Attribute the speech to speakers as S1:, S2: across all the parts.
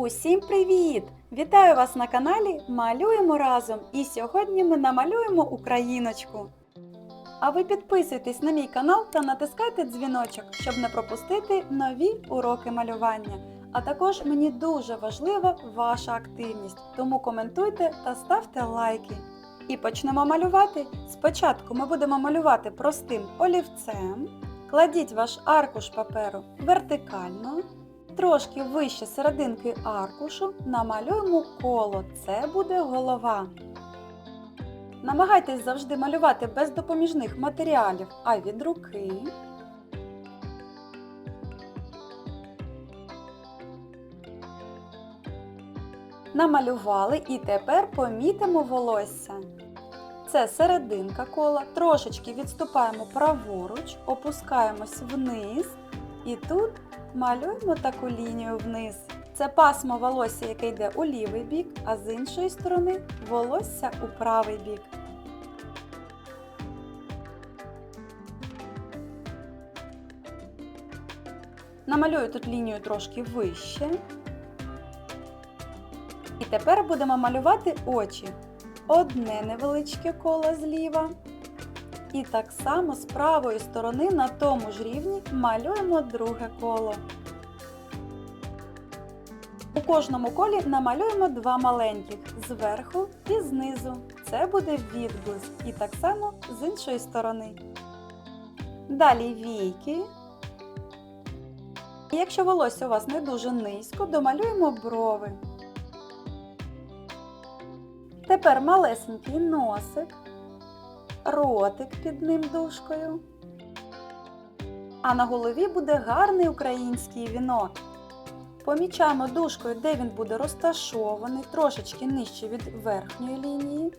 S1: Усім привіт! Вітаю вас на каналі Малюємо разом! І сьогодні ми намалюємо Україночку. А ви підписуйтесь на мій канал та натискайте дзвіночок, щоб не пропустити нові уроки малювання. А також мені дуже важлива ваша активність, тому коментуйте та ставте лайки. І почнемо малювати. Спочатку ми будемо малювати простим олівцем. Кладіть ваш аркуш паперу вертикально. Трошки вище серединки аркушу намалюємо коло. Це буде голова. Намагайтесь завжди малювати без допоміжних матеріалів, а від руки. Намалювали і тепер помітимо волосся. Це серединка кола, трошечки відступаємо праворуч, опускаємось вниз і тут малюємо таку лінію вниз. Це пасмо волосся, яке йде у лівий бік, а з іншої сторони волосся у правий бік. Намалюю тут лінію трошки вище. І тепер будемо малювати очі. Одне невеличке коло зліва. І так само з правої сторони на тому ж рівні малюємо друге коло. У кожному колі намалюємо два маленьких зверху і знизу. Це буде відблиск. І так само з іншої сторони. Далі війки. І якщо волосся у вас не дуже низько, домалюємо брови. Тепер малесенький носик, ротик під ним дужкою. А на голові буде гарний український вінок. Помічаємо дужкою, де він буде розташований, трошечки нижче від верхньої лінії.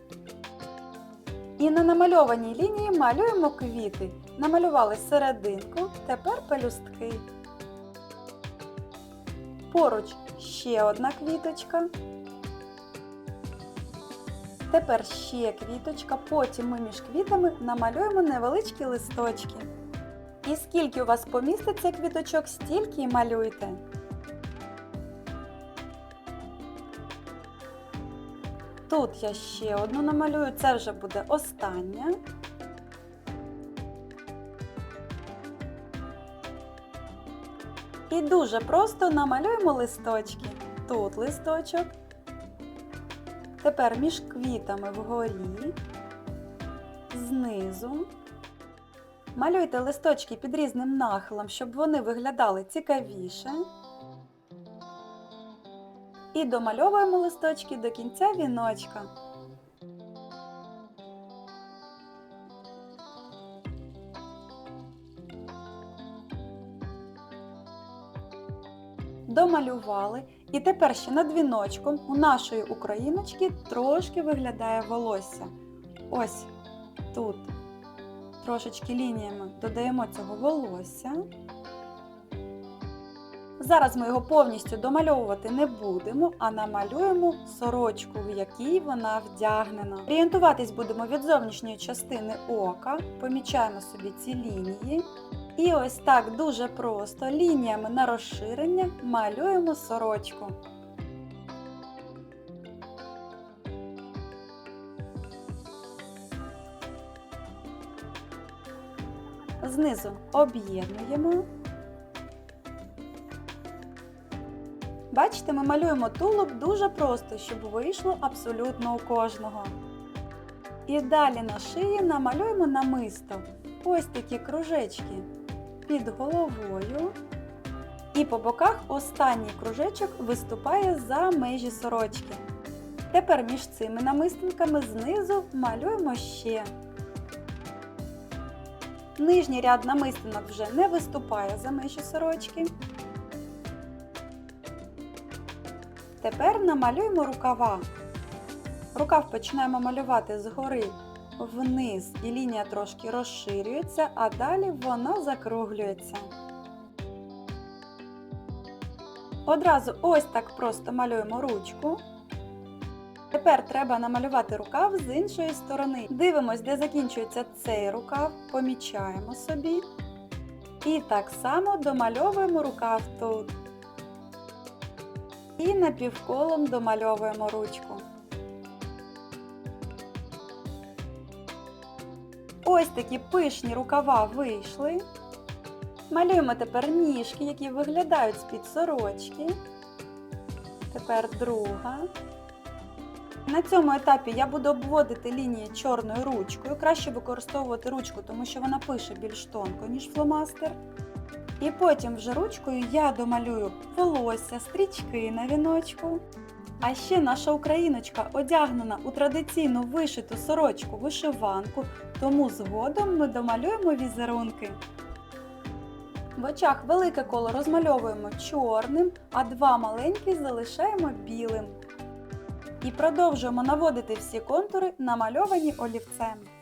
S1: І на намальованій лінії малюємо квіти. Намалювали серединку, тепер пелюстки. Поруч ще одна квіточка. Тепер ще квіточка, потім ми між квітами намалюємо невеличкі листочки. І скільки у вас поміститься квіточок, стільки й малюйте. Тут я ще одну намалюю, це вже буде остання. І дуже просто намалюємо листочки. Тут листочок. Тепер між квітами вгорі, знизу. Малюйте листочки під різним нахилом, щоб вони виглядали цікавіше. І домальовуємо листочки до кінця віночка. Домалювали. І тепер ще над віночком у нашої україночки трошки виглядає волосся. Ось тут. Трошечки лініями додаємо цього волосся. Зараз ми його повністю домальовувати не будемо, а намалюємо сорочку, в якій вона вдягнена. Орієнтуватись будемо від зовнішньої частини ока, помічаємо собі ці лінії. І ось так дуже просто лініями на розширення малюємо сорочку. Знизу об'єднуємо. Бачите, ми малюємо тулуб дуже просто, щоб вийшло абсолютно у кожного. І далі на шиї намалюємо намисто. Ось такі кружечки під головою. І по боках останній кружечок виступає за межі сорочки. Тепер між цими намистинками знизу малюємо ще. Нижній ряд намистинок вже не виступає за межі сорочки. Тепер намалюємо рукава. Рукав починаємо малювати згори вниз і лінія трошки розширюється, а далі вона закруглюється. Одразу ось так просто малюємо ручку. Тепер треба намалювати рукав з іншої сторони. Дивимось, де закінчується цей рукав, помічаємо собі. І так само домальовуємо рукав тут. І напівколом домальовуємо ручку. Ось такі пишні рукава вийшли. Малюємо тепер ніжки, які виглядають з-під сорочки. Тепер друга. На цьому етапі я буду обводити лінії чорною ручкою. Краще використовувати ручку, тому що вона пише більш тонко, ніж фломастер. І потім вже ручкою я домалюю волосся, стрічки на віночку. А ще наша україночка одягнена у традиційну вишиту сорочку вишиванку, тому згодом ми домалюємо візерунки. В очах велике коло розмальовуємо чорним, а два маленькі залишаємо білим. І продовжуємо наводити всі контури, намальовані олівцем.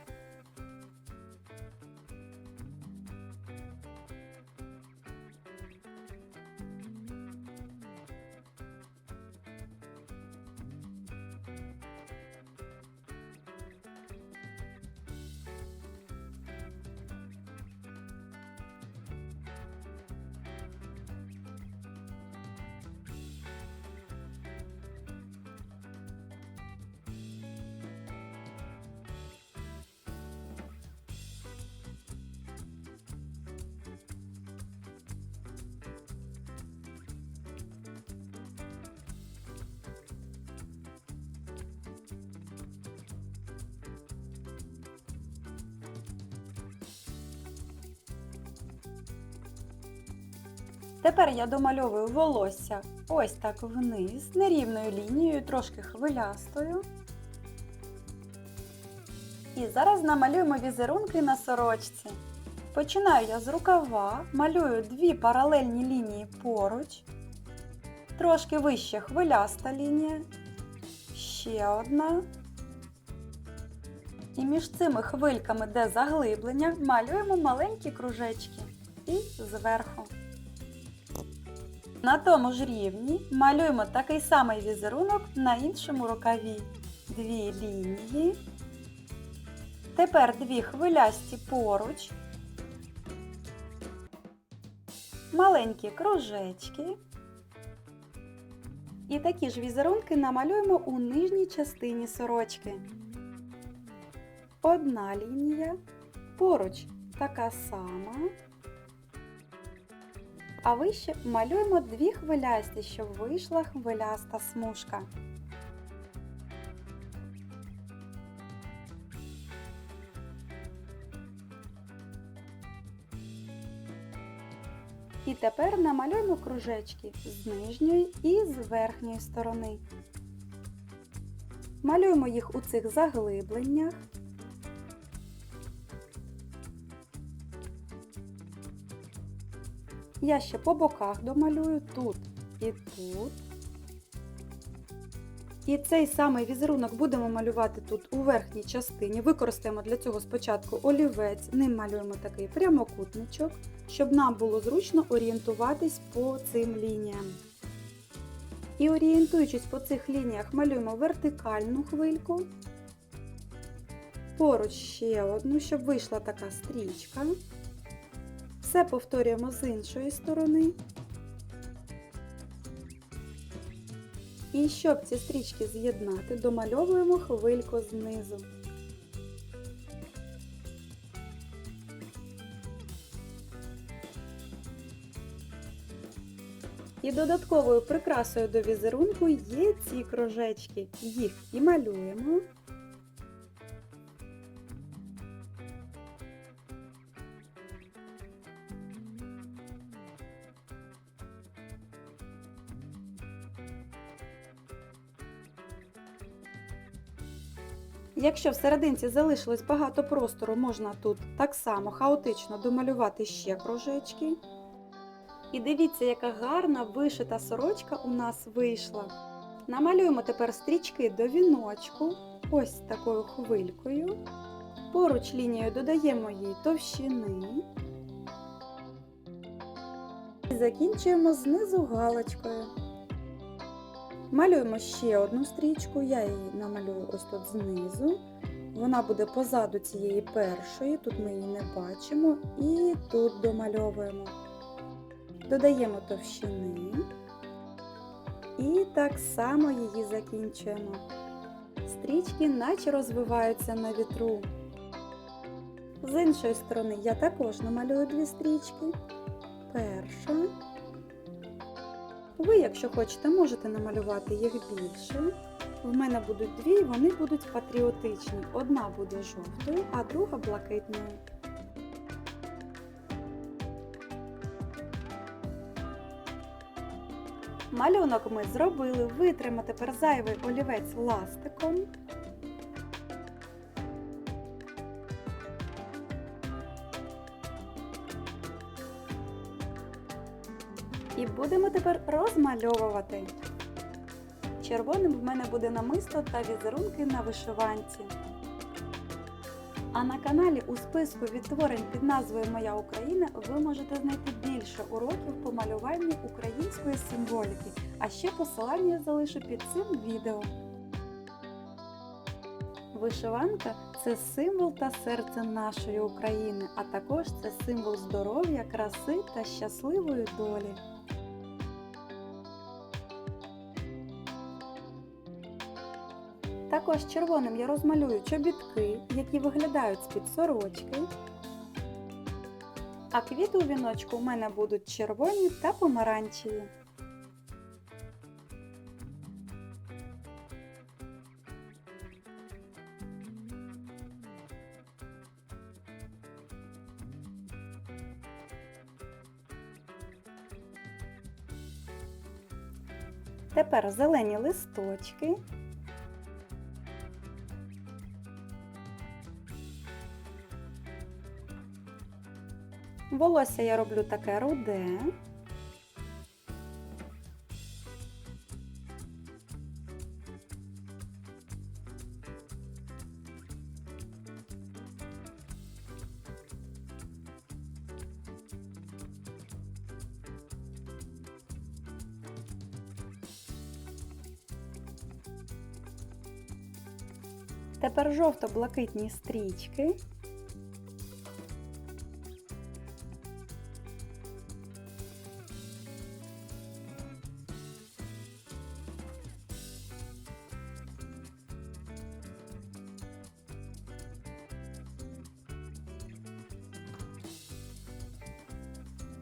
S1: Тепер я домальовую волосся ось так вниз, нерівною лінією, трошки хвилястою. І зараз намалюємо візерунки на сорочці. Починаю я з рукава, малюю дві паралельні лінії поруч, трошки вище хвиляста лінія, ще одна. І між цими хвильками, де заглиблення, малюємо маленькі кружечки і зверху. На тому ж рівні малюємо такий самий візерунок на іншому рукаві. Дві лінії. Тепер дві хвилясті поруч. Маленькі кружечки. І такі ж візерунки намалюємо у нижній частині сорочки. Одна лінія, поруч така сама. А вище малюємо дві хвилясті, щоб вийшла хвиляста смужка. І тепер намалюємо кружечки з нижньої і з верхньої сторони. Малюємо їх у цих заглибленнях. Я ще по боках домалюю тут і тут. І цей самий візерунок будемо малювати тут у верхній частині. Використаємо для цього спочатку олівець, ним малюємо такий прямокутничок, щоб нам було зручно орієнтуватись по цим лініям. І орієнтуючись по цих лініях, малюємо вертикальну хвильку. Поруч ще одну, щоб вийшла така стрічка. Все повторюємо з іншої сторони. І щоб ці стрічки з'єднати, домальовуємо хвильку знизу. І додатковою прикрасою до візерунку є ці кружечки. Їх і малюємо. Якщо в серединці залишилось багато простору, можна тут так само хаотично домалювати ще кружечки. І дивіться, яка гарна вишита сорочка у нас вийшла. Намалюємо тепер стрічки до віночку, ось такою хвилькою. Поруч лінією додаємо їй товщини. І закінчуємо знизу галочкою. Малюємо ще одну стрічку, я її намалюю ось тут знизу. Вона буде позаду цієї першої, тут ми її не бачимо, і тут домальовуємо. Додаємо товщини. І так само її закінчуємо. Стрічки наче розвиваються на вітру. З іншої сторони я також намалюю дві стрічки. Перша. Ви, якщо хочете, можете намалювати їх більше. В мене будуть дві, вони будуть патріотичні. Одна буде жовтою, а друга блакитною. Малюнок ми зробили, Витримати тепер зайвий олівець ластиком. І будемо тепер розмальовувати. Червоним в мене буде намисто та візерунки на вишиванці. А на каналі у списку відтворень під назвою Моя Україна ви можете знайти більше уроків по малюванню української символіки, а ще посилання залишу під цим відео. Вишиванка це символ та серце нашої України, а також це символ здоров'я, краси та щасливої долі. Також червоним я розмалюю чобітки, які виглядають з-під сорочки. А квіти у віночку у мене будуть червоні та помаранчеві. Тепер зелені листочки. Волосся я роблю таке руде. Тепер жовто-блакитні стрічки.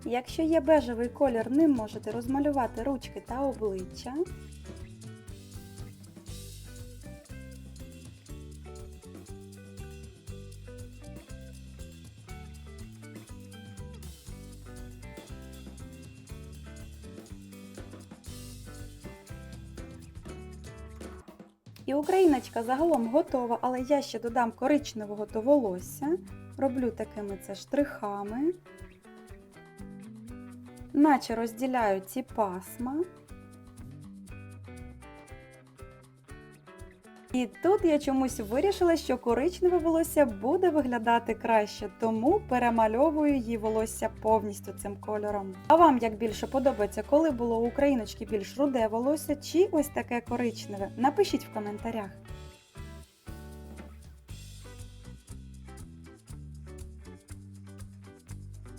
S1: Якщо є бежевий колір, ним можете розмалювати ручки та обличчя. І україночка загалом готова, але я ще додам коричневого до волосся. Роблю такими це штрихами наче розділяю ці пасма. І тут я чомусь вирішила, що коричневе волосся буде виглядати краще, тому перемальовую її волосся повністю цим кольором. А вам як більше подобається, коли було у україночки більш руде волосся чи ось таке коричневе? Напишіть в коментарях.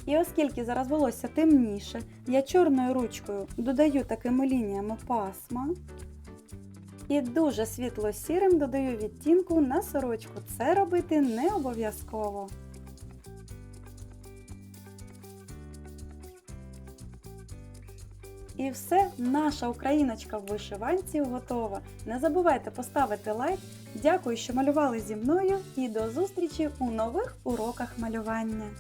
S1: І оскільки зараз волосся темніше, я чорною ручкою додаю такими лініями пасма. І дуже світло-сірим додаю відтінку на сорочку. Це робити не обов'язково. І все, наша україночка в вишиванці готова. Не забувайте поставити лайк. Дякую, що малювали зі мною і до зустрічі у нових уроках малювання.